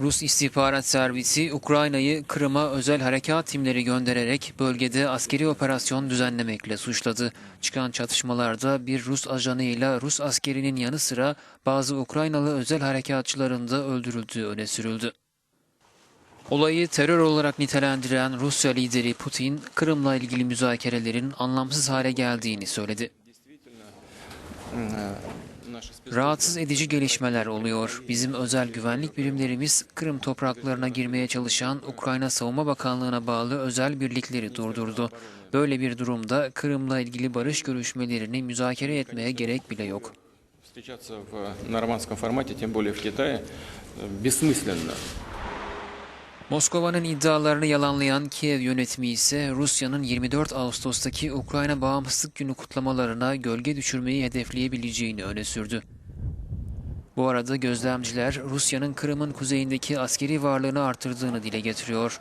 Rus istihbarat servisi Ukrayna'yı Kırım'a özel harekat timleri göndererek bölgede askeri operasyon düzenlemekle suçladı. Çıkan çatışmalarda bir Rus ajanıyla Rus askerinin yanı sıra bazı Ukraynalı özel harekatçıların da öldürüldüğü öne sürüldü. Olayı terör olarak nitelendiren Rusya lideri Putin, Kırım'la ilgili müzakerelerin anlamsız hale geldiğini söyledi. Rahatsız edici gelişmeler oluyor. Bizim özel güvenlik birimlerimiz Kırım topraklarına girmeye çalışan Ukrayna Savunma Bakanlığı'na bağlı özel birlikleri durdurdu. Böyle bir durumda Kırım'la ilgili barış görüşmelerini müzakere etmeye gerek bile yok. Встречаться в нормандском формате, тем более в Китае, э, бессмысленно. Moskova'nın iddialarını yalanlayan Kiev yönetimi ise Rusya'nın 24 Ağustos'taki Ukrayna Bağımsızlık Günü kutlamalarına gölge düşürmeyi hedefleyebileceğini öne sürdü. Bu arada gözlemciler Rusya'nın Kırım'ın kuzeyindeki askeri varlığını artırdığını dile getiriyor.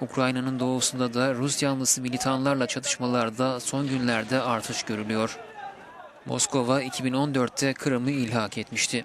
Ukrayna'nın doğusunda da Rus yanlısı militanlarla çatışmalarda son günlerde artış görülüyor. Moskova 2014'te Kırım'ı ilhak etmişti.